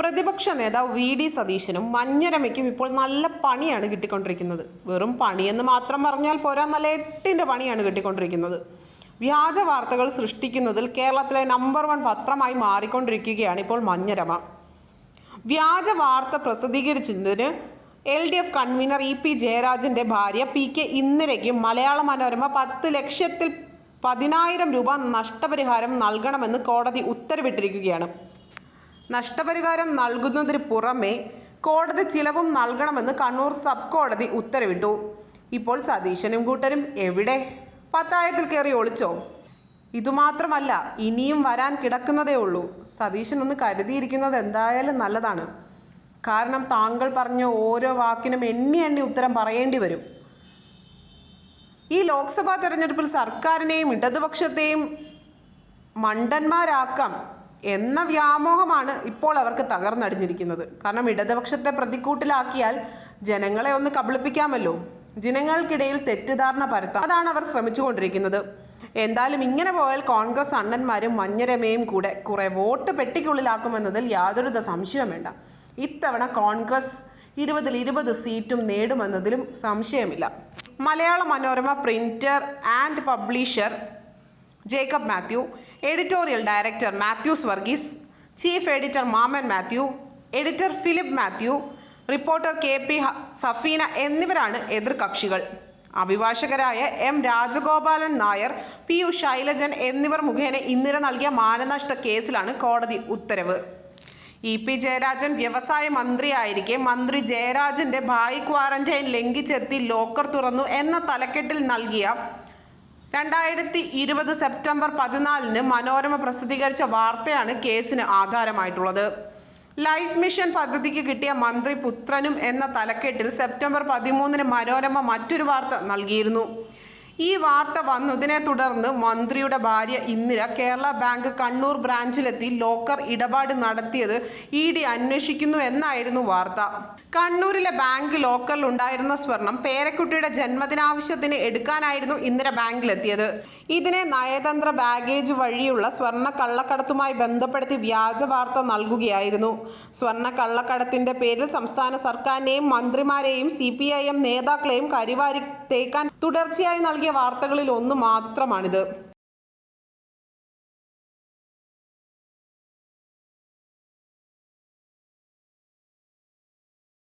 പ്രതിപക്ഷ നേതാവ് V D സതീശനും മഞ്ഞരമയ്ക്കും ഇപ്പോൾ നല്ല പണിയാണ് കിട്ടിക്കൊണ്ടിരിക്കുന്നത്. വെറും പണിയെന്ന് മാത്രം പറഞ്ഞാൽ പോരാ നല്ല എട്ടിന്റെ പണിയാണ് കിട്ടിക്കൊണ്ടിരിക്കുന്നത്. വ്യാജ വാർത്തകൾ സൃഷ്ടിക്കുന്നതിൽ കേരളത്തിലെ നമ്പർ വൺ പത്രമായി മാറിക്കൊണ്ടിരിക്കുകയാണ് ഇപ്പോൾ മഞ്ഞരമ. വ്യാജ വാർത്ത പ്രസിദ്ധീകരിച്ചതിന് L D F convener E P ജയരാജന്റെ ഭാര്യ പി കെ ഇന്ദിരയ്ക്ക് മലയാള മനോരമ പത്ത് ലക്ഷത്തിൽ പതിനായിരം രൂപ നഷ്ടപരിഹാരം നൽകണമെന്ന് കോടതി ഉത്തരവിട്ടിരിക്കുകയാണ്. നഷ്ടപരിഹാരം നൽകുന്നതിന് പുറമെ കോടതി ചിലവും നൽകണമെന്ന് കണ്ണൂർ സബ് കോടതി ഉത്തരവിട്ടു. ഇപ്പോൾ സതീശനും കൂട്ടരും എവിടെ? പത്തായത്തിൽ കയറി ഒളിച്ചോ? ഇതുമാത്രമല്ല ഇനിയും വരാൻ കിടക്കുന്നതേ ഉള്ളൂ. സതീശൻ ഒന്ന് കരുതിയിരിക്കുന്നത് എന്തായാലും നല്ലതാണ്. കാരണം താങ്കൾ പറഞ്ഞ ഓരോ വാക്കിനും എണ്ണി എണ്ണി ഉത്തരം പറയേണ്ടി വരും. ഈ ലോക്സഭാ തെരഞ്ഞെടുപ്പിൽ സർക്കാരിനെയും ഇടതുപക്ഷത്തെയും മണ്ടന്മാരാക്കാം. എന്ന വ്യാമോഹമാണ് ഇപ്പോൾ അവർക്ക് തകർന്നടിഞ്ഞിരിക്കുന്നത്. കാരണം ഇടതുപക്ഷത്തെ പ്രതിക്കൂട്ടിലാക്കിയാൽ ജനങ്ങളെ ഒന്ന് കബളിപ്പിക്കാമല്ലോ. ജനങ്ങൾക്കിടയിൽ തെറ്റിദ്ധാരണ പരത്താം. അതാണ് അവർ ശ്രമിച്ചുകൊണ്ടിരിക്കുന്നത്. എന്തായാലും ഇങ്ങനെ പോയാൽ കോൺഗ്രസ് അണ്ണന്മാരും മഞ്ഞരമയും കൂടെ കുറെ വോട്ട് പെട്ടിക്കുള്ളിലാക്കുമെന്നതിൽ യാതൊരു സംശയം വേണ്ട. ഇത്തവണ കോൺഗ്രസ് ഇരുപതിൽ ഇരുപത് സീറ്റും നേടുമെന്നതിലും സംശയമില്ല. Malayala Manorama printer and publisher Jacob Mathew editorial director Mathews Varghese chief editor Mammen Mathew editor Philip Mathew reporter K P Safeena എന്നിവരാണ് എതിർകക്ഷികൾ അഭിഭാഷകരായ M Rajagopalan Nair P U Shailajan എന്നിവർ മുഖേന ഇന്നലെ നൽകിയ മാനനഷ്ട കേസിലാണ് കോടതി ഉത്തരവ്. ഇ പി ജയരാജൻ വ്യവസായ മന്ത്രിയായിരിക്കെ മന്ത്രി ജയരാജന്റെ ഭായി ക്വാറന്റൈൻ ലംഘിച്ചെത്തി ലോക്കർ തുറന്നു എന്ന തലക്കെട്ടിൽ നൽകിയ രണ്ടായിരത്തി ഇരുപത് സെപ്റ്റംബർ പതിനാലിന് മനോരമ പ്രസിദ്ധീകരിച്ച വാർത്തയാണ് കേസിന് ആധാരമായിട്ടുള്ളത്. ലൈഫ് മിഷൻ പദ്ധതിക്ക് കിട്ടിയ മന്ത്രി പുത്രനും എന്ന തലക്കെട്ടിൽ സെപ്റ്റംബർ പതിമൂന്നിന് മനോരമ മറ്റൊരു വാർത്ത നൽകിയിരുന്നു. ഈ വാർത്ത വന്നതിനെ തുടർന്ന് മന്ത്രിയുടെ ഭാര്യ ഇന്ദിര കേരള ബാങ്ക് കണ്ണൂർ ബ്രാഞ്ചിലെത്തി ലോക്കർ ഇടപാട് നടത്തിയത് ഇ ഡി അന്വേഷിക്കുന്നു എന്നായിരുന്നു വാർത്ത. കണ്ണൂരിലെ ബാങ്ക് ലോക്കറിൽ ഉണ്ടായിരുന്ന സ്വർണം പേരക്കുട്ടിയുടെ ജന്മദിനാവശ്യത്തിന് എടുക്കാനായിരുന്നു ഇന്ദിര ബാങ്കിലെത്തിയത്. ഇതിനെ നയതന്ത്ര ബാഗേജ് വഴിയുള്ള സ്വർണ കള്ളക്കടത്തുമായി ബന്ധപ്പെടുത്തി വ്യാജ വാർത്ത നൽകുകയായിരുന്നു. സ്വർണ കള്ളക്കടത്തിന്റെ പേരിൽ സംസ്ഥാന സർക്കാരിനെയും മന്ത്രിമാരെയും സി നേതാക്കളെയും കരിവാരി തേക്കാൻ തുടർച്ചയായി നൽകിയ വാർത്തകളിൽ ഒന്ന് മാത്രമാണിത്.